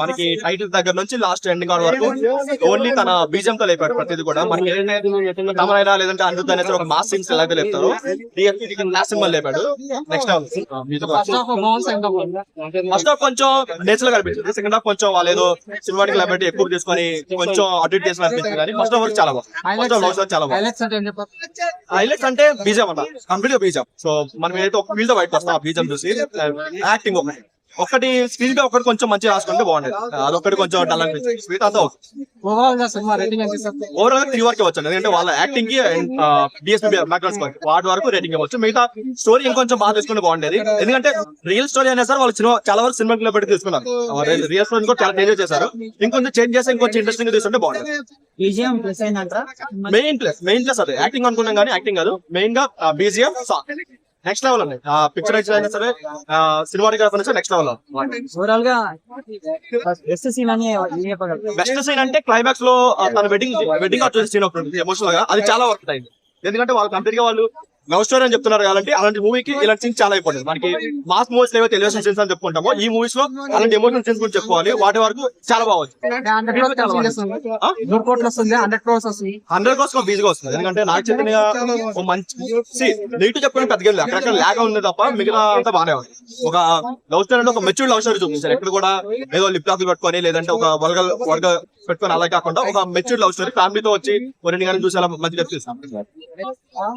మనకి టైటిల్ దగ్గర నుంచి లాస్ట్ ఎండింగ్ వరకు ఓన్లీ తన బీజం తో లేపాడు ప్రతిది కూడా. మనకి తమరైనా లేదంటే అనిరుద్ధ అనేది ఒక మాస్ సీన్స్ ఎలా లేపుతారు. లాస్ట్ సింబల్ లేపాడు. నెక్స్ట్ ఫస్ట్ హాఫ్ కొంచెం నేచురల్గా అనిపించింది. సెకండ్ హాఫ్ కొంచెం వాళ్ళు ఏదో సినిమాటిక్ లైబ్రరీ ఎక్కువ తీసుకొని కొంచెం అడ్మిట్ చేసిన అనిపించింది. కానీ ఫస్ట్ హాఫ్ వరకు చాలా బాగుంది. చాలా బాగుంది. హైలైట్స్ అంటే బీజం అన్న. కంప్లీట్గా బీజం. సో మనం ఏదైతే ఒక ఫీల్డ్ బయట వస్తాం ఆ బీజం చూసి యాక్టింగ్ ఒకటి ఒకటి స్క్రీన్గా ఒకటి కొంచెం మంచిగా రాసుకుంటే బాగుండేది. అదొకటి కొంచెం డల్ అనిపించింది స్వీట్ అంతా ఓవరాల్ త్రీ వరకు వచ్చాను ఎందుకంటే వాళ్ళ యాక్టింగ్కి డిఎస్పీ వాటి వరకు రేటింగ్ ఇవ్వచ్చు. మిగతా స్టోరీ ఇంకొంచెం బాగా తీసుకుంటే బాగుండేది. ఎందుకంటే రియల్ స్టోరీ అయినా సార్ వాళ్ళు సినిమా చాలా వరకు సినిమా పెట్టి తీసుకున్నారు. రియల్ స్టోరీ కూడా చాలా చేంజ్ చేశారు. ఇంకొంచెం చేంజ్ చేసి ఇంకొంచెం ఇంట్రెస్టింగ్ తీసుకుంటే బాగుండేది. విజయం plus main plus main plus అదే. యాక్టింగ్ అనుకున్నాం కానీ యాక్టింగ్ కాదు. మెయిన్గా బీజిఎం సాంగ్ నెక్స్ట్ లెవెల్ ఉన్నాయి పిక్చర్ అయినా సరే సినిమాటోగ్రాఫర్ అయితే నెక్స్ట్ లెవెల్ ఓవరాల్గా బెస్ట్ సీన్ అని బెస్ట్ సీన్ అంటే క్లైమాక్స్లో తన వెడ్డింగ్ వెడ్డింగ్ సీన్ ఒకటి ఎమోషనల్గా. అది చాలా వర్క్ అయింది. ఎందుకంటే వాళ్ళు కంప్లీట్గా వాళ్ళు లవ్ స్టోరీ అని చెప్తున్నారు కాబట్టి అలాంటి మూవీకి ఇలాంటి సీన్స్ చాలా ఇంపార్టెంట్ మనకి మాస్ మూవీస్ ఏవైతే ఎలివేషన్ సీన్స్ అని చెప్పుకుంటామో ఈ మూవీస్లో అలాంటి ఎమోషనల్ సీన్స్ గురించి చెప్పుకోవాలి. వాటి వరకు చాలా బాగుంది హండ్రెడ్ క్రోర్స్ బీజీగా వస్తుంది ఎందుకంటే నాకు చైతన్య ఒక మంచి నెగిటివ్ చెప్పుకుని పెద్దగా లేదు. అక్కడక్కడ లాగా ఉంది తప్ప మిగతా అంతా బాగానే ఉంది. ఒక లవ్ స్టోరీ అంటే ఒక మెచ్యూర్ లవ్ స్టోరీ చూపించారు ఎక్కడ కూడా ఏదో లిప్ లాక్ పెట్టుకొని లేదంటే ఒక వర్గ వర్గ పెట్టుకొని అలా కాకుండా ఒక మెచ్యూర్ లవ్ స్టోరీ ఫ్యామిలీతో వచ్చి ఒక రెండు కానీ చూసి అలా మంచిగా తీస్తాం